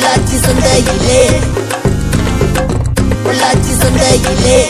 Pollachi சந்தையிலே Pollachi சந்தையிலே.